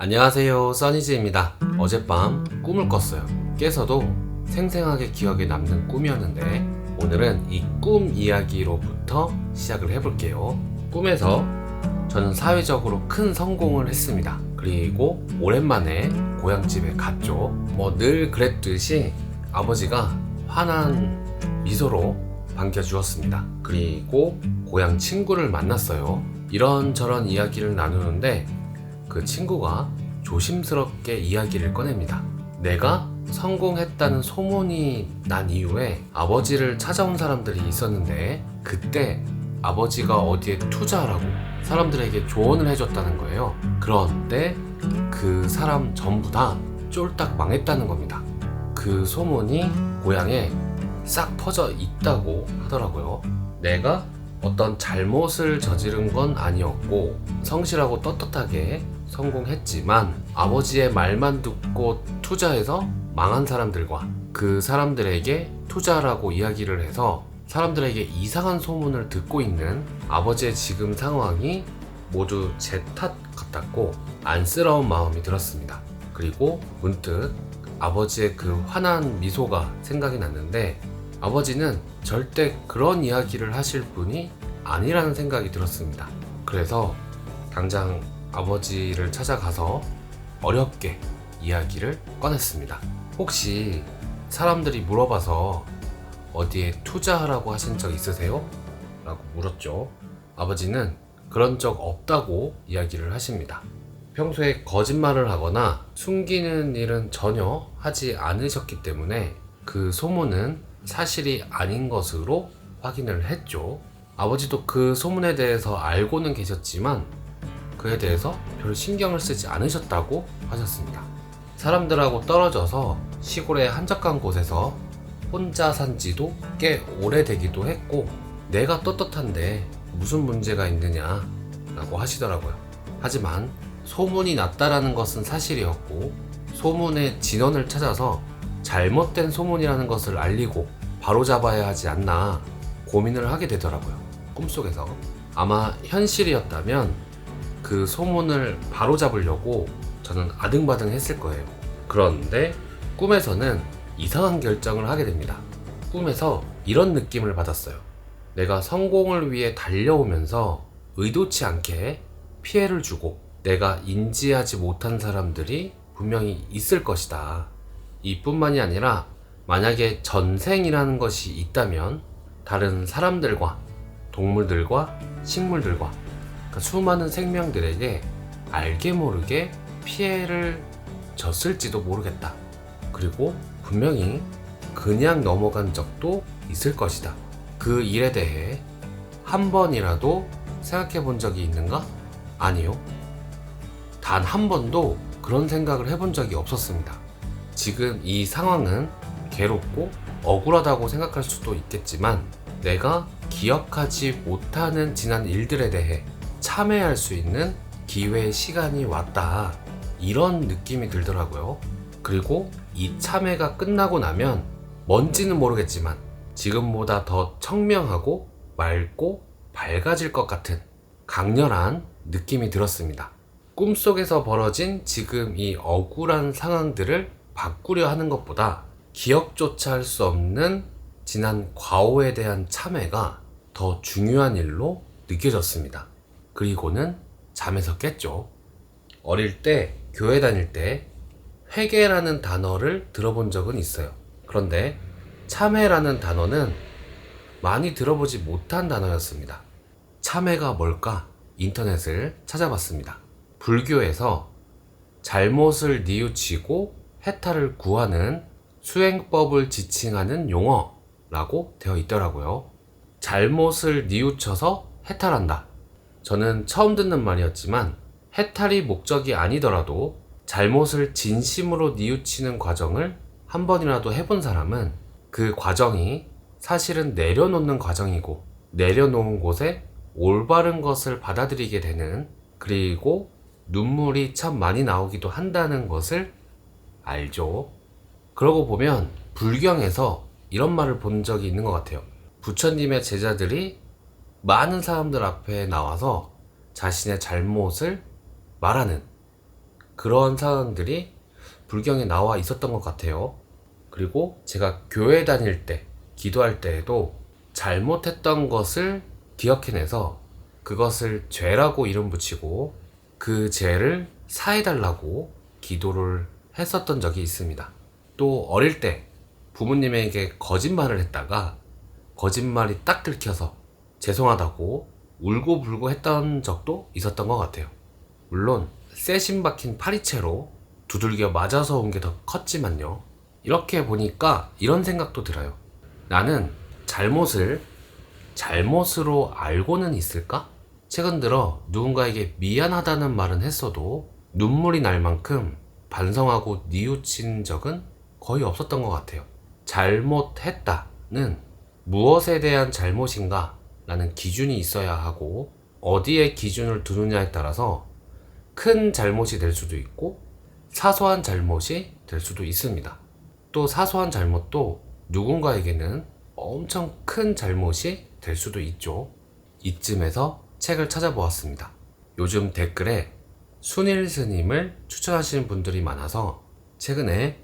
안녕하세요 써니즈입니다. 어젯밤 꿈을 꿨어요. 깨서도 생생하게 기억에 남는 꿈이었는데 오늘은 이 꿈 이야기로부터 시작을 해볼게요. 꿈에서 저는 사회적으로 큰 성공을 했습니다. 그리고 오랜만에 고향집에 갔죠. 뭐 늘 그랬듯이 아버지가 환한 미소로 반겨주었습니다. 그리고 고향 친구를 만났어요. 이런저런 이야기를 나누는데 그 친구가 조심스럽게 이야기를 꺼냅니다. 내가 성공했다는 소문이 난 이후에 아버지를 찾아온 사람들이 있었는데 그때 아버지가 어디에 투자하라고 사람들에게 조언을 해줬다는 거예요. 그런데 그 사람 전부 다 쫄딱 망했다는 겁니다. 그 소문이 고향에 싹 퍼져 있다고 하더라고요. 내가 어떤 잘못을 저지른 건 아니었고 성실하고 떳떳하게 성공했지만 아버지의 말만 듣고 투자해서 망한 사람들과 그 사람들에게 투자라고 이야기를 해서 사람들에게 이상한 소문을 듣고 있는 아버지의 지금 상황이 모두 제 탓 같았고 안쓰러운 마음이 들었습니다. 그리고 문득 아버지의 그 환한 미소가 생각이 났는데 아버지는 절대 그런 이야기를 하실 분이 아니라는 생각이 들었습니다. 그래서 당장 아버지를 찾아가서 어렵게 이야기를 꺼냈습니다. 혹시 사람들이 물어봐서 어디에 투자하라고 하신 적 있으세요? 라고 물었죠. 아버지는 그런 적 없다고 이야기를 하십니다. 평소에 거짓말을 하거나 숨기는 일은 전혀 하지 않으셨기 때문에 그 소문은 사실이 아닌 것으로 확인을 했죠. 아버지도 그 소문에 대해서 알고는 계셨지만 그에 대해서 별 신경을 쓰지 않으셨다고 하셨습니다. 사람들하고 떨어져서 시골의 한적한 곳에서 혼자 산 지도 꽤 오래되기도 했고 내가 떳떳한데 무슨 문제가 있느냐 라고 하시더라고요. 하지만 소문이 났다라는 것은 사실이었고 소문의 진원을 찾아서 잘못된 소문이라는 것을 알리고 바로잡아야 하지 않나 고민을 하게 되더라고요. 꿈속에서. 아마 현실이었다면 그 소문을 바로잡으려고 저는 아등바등 했을 거예요. 그런데 꿈에서는 이상한 결정을 하게 됩니다. 꿈에서 이런 느낌을 받았어요. 내가 성공을 위해 달려오면서 의도치 않게 피해를 주고 내가 인지하지 못한 사람들이 분명히 있을 것이다. 이뿐만이 아니라 만약에 전생이라는 것이 있다면 다른 사람들과 동물들과 식물들과 그러니까 수많은 생명들에게 알게 모르게 피해를 줬을지도 모르겠다. 그리고 분명히 그냥 넘어간 적도 있을 것이다. 그 일에 대해 한 번이라도 생각해 본 적이 있는가? 아니요. 단 한 번도 그런 생각을 해본 적이 없었습니다. 지금 이 상황은 괴롭고 억울하다고 생각할 수도 있겠지만 내가 기억하지 못하는 지난 일들에 대해 참여할 수 있는 기회의 시간이 왔다. 이런 느낌이 들더라고요. 그리고 이 참회가 끝나고 나면 뭔지는 모르겠지만 지금보다 더 청명하고 맑고 밝아질 것 같은 강렬한 느낌이 들었습니다. 꿈속에서 벌어진 지금 이 억울한 상황들을 바꾸려 하는 것보다 기억조차 할 수 없는 지난 과오에 대한 참회가 더 중요한 일로 느껴졌습니다. 그리고는 잠에서 깼죠. 어릴 때 교회 다닐 때 회개라는 단어를 들어본 적은 있어요. 그런데 참회라는 단어는 많이 들어보지 못한 단어였습니다. 참회가 뭘까? 인터넷을 찾아봤습니다. 불교에서 잘못을 뉘우치고 해탈을 구하는 수행법을 지칭하는 용어라고 되어 있더라고요. 잘못을 뉘우쳐서 해탈한다. 저는 처음 듣는 말이었지만 해탈이 목적이 아니더라도 잘못을 진심으로 뉘우치는 과정을 한 번이라도 해본 사람은 그 과정이 사실은 내려놓는 과정이고 내려놓은 곳에 올바른 것을 받아들이게 되는 그리고 눈물이 참 많이 나오기도 한다는 것을 알죠. 그러고 보면 불경에서 이런 말을 본 적이 있는 것 같아요. 부처님의 제자들이 많은 사람들 앞에 나와서 자신의 잘못을 말하는 그런 사항들이 불경에 나와 있었던 것 같아요. 그리고 제가 교회 다닐 때, 기도할 때에도 잘못했던 것을 기억해내서 그것을 죄라고 이름 붙이고 그 죄를 사해달라고 기도를 했었던 적이 있습니다. 또 어릴 때 부모님에게 거짓말을 했다가 거짓말이 딱 들켜서 죄송하다고 울고불고 했던 적도 있었던 것 같아요. 물론 쇠신 박힌 파리채로 두들겨 맞아서 온 게 더 컸지만요. 이렇게 보니까 이런 생각도 들어요. 나는 잘못을 잘못으로 알고는 있을까? 최근 들어 누군가에게 미안하다는 말은 했어도 눈물이 날 만큼 반성하고 뉘우친 적은 거의 없었던 것 같아요. 잘못했다는 무엇에 대한 잘못인가? 라는 기준이 있어야 하고 어디에 기준을 두느냐에 따라서 큰 잘못이 될 수도 있고 사소한 잘못이 될 수도 있습니다. 또 사소한 잘못도 누군가에게는 엄청 큰 잘못이 될 수도 있죠. 이쯤에서 책을 찾아보았습니다. 요즘 댓글에 순일 스님을 추천하시는 분들이 많아서 최근에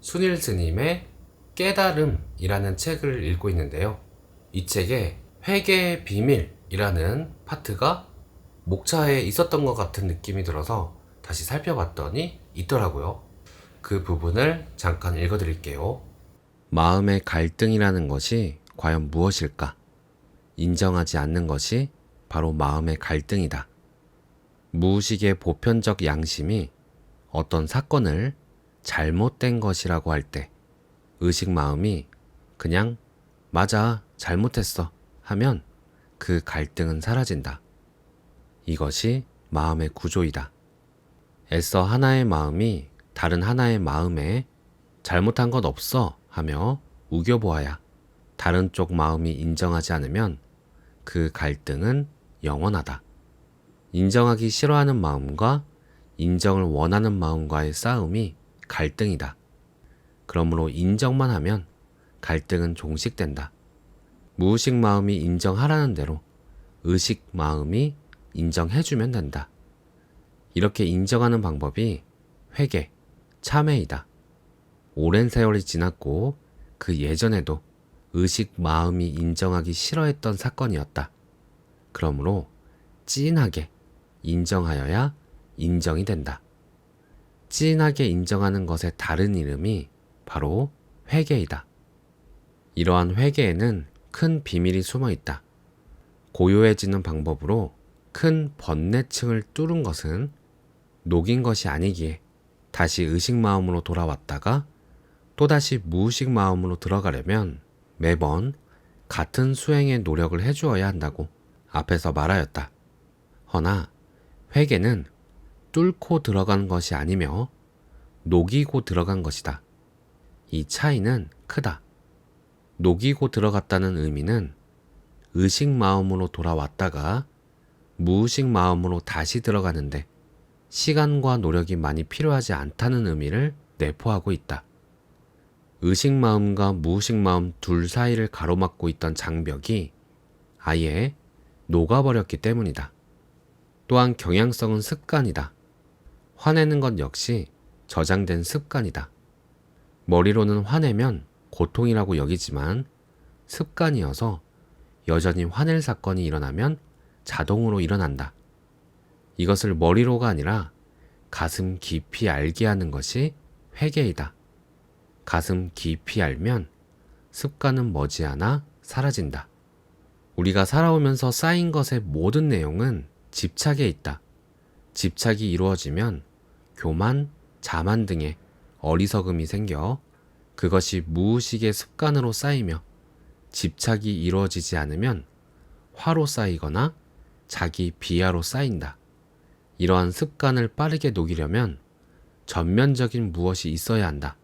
순일 스님의 깨달음이라는 책을 읽고 있는데요. 이 책에 회개의 비밀이라는 파트가 목차에 있었던 것 같은 느낌이 들어서 다시 살펴봤더니 있더라고요. 그 부분을 잠깐 읽어드릴게요. 마음의 갈등이라는 것이 과연 무엇일까? 인정하지 않는 것이 바로 마음의 갈등이다. 무의식의 보편적 양심이 어떤 사건을 잘못된 것이라고 할 때 의식 마음이 그냥 맞아, 잘못했어 하면 그 갈등은 사라진다. 이것이 마음의 구조이다. 애써 하나의 마음이 다른 하나의 마음에 잘못한 것 없어 하며 우겨보아야 다른 쪽 마음이 인정하지 않으면 그 갈등은 영원하다. 인정하기 싫어하는 마음과 인정을 원하는 마음과의 싸움이 갈등이다. 그러므로 인정만 하면 갈등은 종식된다. 무의식 마음이 인정하라는 대로 의식 마음이 인정해주면 된다. 이렇게 인정하는 방법이 회개, 참회이다. 오랜 세월이 지났고 그 예전에도 의식 마음이 인정하기 싫어했던 사건이었다. 그러므로 찐하게 인정하여야 인정이 된다. 찐하게 인정하는 것의 다른 이름이 바로 회개이다. 이러한 회개에는 큰 비밀이 숨어 있다. 고요해지는 방법으로 큰 번뇌층을 뚫은 것은 녹인 것이 아니기에 다시 의식 마음으로 돌아왔다가 또다시 무의식 마음으로 들어가려면 매번 같은 수행의 노력을 해주어야 한다고 앞에서 말하였다. 허나 회개는 뚫고 들어간 것이 아니며 녹이고 들어간 것이다. 이 차이는 크다. 녹이고 들어갔다는 의미는 의식 마음으로 돌아왔다가 무의식 마음으로 다시 들어가는데 시간과 노력이 많이 필요하지 않다는 의미를 내포하고 있다. 의식 마음과 무의식 마음 둘 사이를 가로막고 있던 장벽이 아예 녹아버렸기 때문이다. 또한 경향성은 습관이다. 화내는 것 역시 저장된 습관이다. 머리로는 화내면 고통이라고 여기지만 습관이어서 여전히 화낼 사건이 일어나면 자동으로 일어난다. 이것을 머리로가 아니라 가슴 깊이 알게 하는 것이 회개이다. 가슴 깊이 알면 습관은 머지않아 사라진다. 우리가 살아오면서 쌓인 것의 모든 내용은 집착에 있다. 집착이 이루어지면 교만, 자만 등의 어리석음이 생겨 그것이 무의식의 습관으로 쌓이며 집착이 이루어지지 않으면 화로 쌓이거나 자기 비하로 쌓인다. 이러한 습관을 빠르게 녹이려면 전면적인 무엇이 있어야 한다.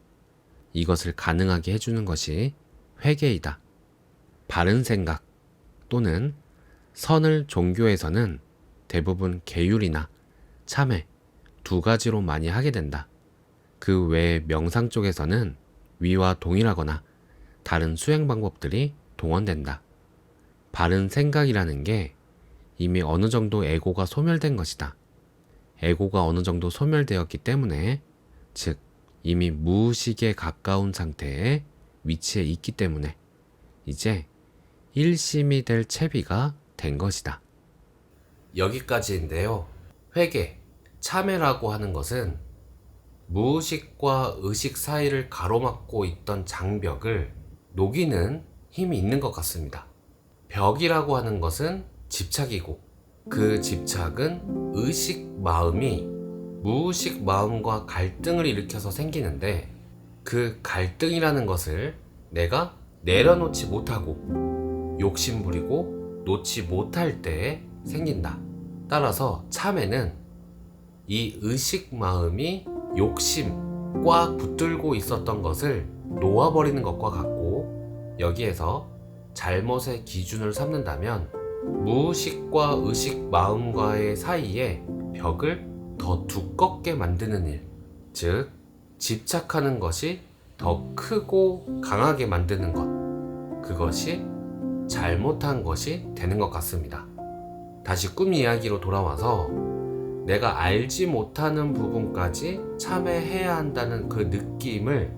이것을 가능하게 해주는 것이 회개이다. 바른 생각 또는 선을 종교에서는 대부분 계율이나 참회 두 가지로 많이 하게 된다. 그 외에 명상 쪽에서는 위와 동일하거나 다른 수행 방법들이 동원된다. 바른 생각이라는 게 이미 어느 정도 에고가 소멸된 것이다. 에고가 어느 정도 소멸되었기 때문에, 즉, 이미 무의식에 가까운 상태에 위치해 있기 때문에, 이제 일심이 될 채비가 된 것이다. 여기까지인데요. 회계, 참회라고 하는 것은 무의식과 의식 사이를 가로막고 있던 장벽을 녹이는 힘이 있는 것 같습니다. 벽이라고 하는 것은 집착이고 그 집착은 의식 마음이 무의식 마음과 갈등을 일으켜서 생기는데 그 갈등이라는 것을 내가 내려놓지 못하고 욕심부리고 놓지 못할 때에 생긴다. 따라서 참에는 이 의식 마음이 욕심 꽉 붙들고 있었던 것을 놓아버리는 것과 같고 여기에서 잘못의 기준을 삼는다면 무의식과 의식 마음과의 사이에 벽을 더 두껍게 만드는 일, 즉 집착하는 것이 더 크고 강하게 만드는 것, 그것이 잘못한 것이 되는 것 같습니다. 다시 꿈 이야기로 돌아와서 내가 알지 못하는 부분까지 참회해야 한다는 그 느낌을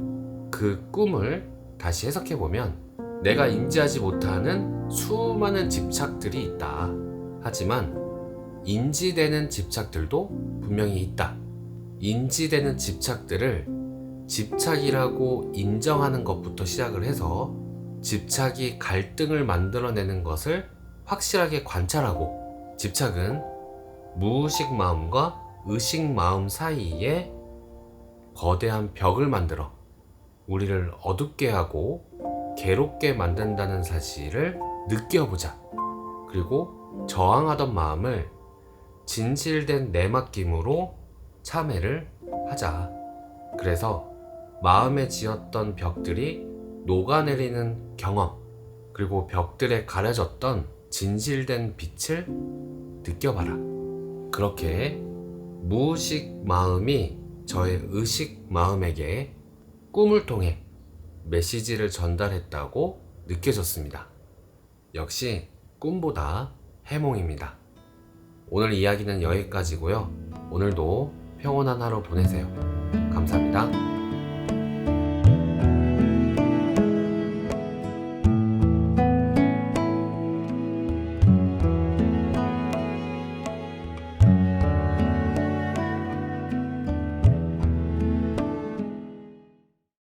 그 꿈을 다시 해석해 보면 내가 인지하지 못하는 수많은 집착들이 있다. 하지만 인지되는 집착들도 분명히 있다. 인지되는 집착들을 집착이라고 인정하는 것부터 시작을 해서 집착이 갈등을 만들어내는 것을 확실하게 관찰하고 집착은 무의식 마음과 의식 마음 사이에 거대한 벽을 만들어 우리를 어둡게 하고 괴롭게 만든다는 사실을 느껴보자. 그리고 저항하던 마음을 진실된 내맡김으로 참회를 하자. 그래서 마음에 지었던 벽들이 녹아내리는 경험, 그리고 벽들에 가려졌던 진실된 빛을 느껴봐라. 그렇게 무의식 마음이 저의 의식 마음에게 꿈을 통해 메시지를 전달했다고 느껴졌습니다. 역시 꿈보다 해몽입니다. 오늘 이야기는 여기까지고요. 오늘도 평온한 하루 보내세요. 감사합니다.